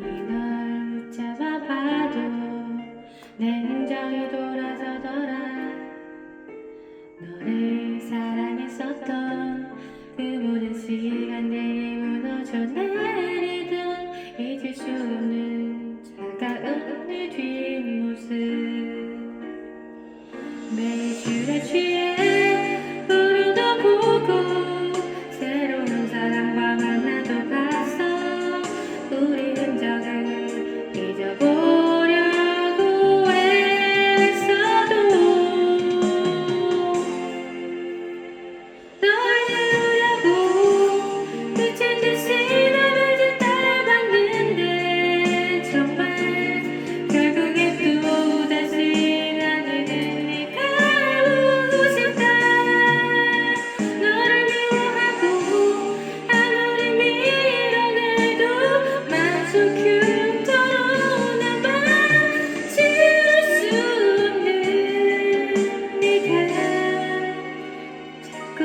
널 붙잡아 봐도 내 흔적이 돌아서더라. 너를 사랑했었던 그 모든 시간 내게 무너져 내리던 잊을 수 없는 차가운 내 뒷모습. 매주에 취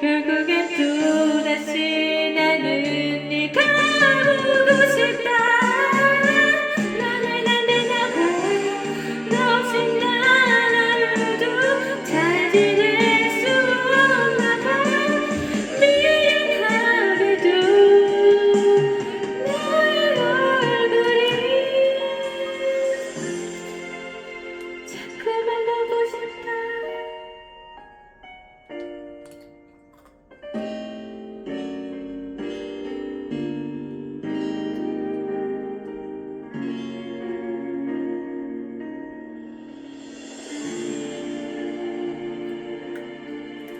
결국엔 또다시 나는 네가 보고 싶다.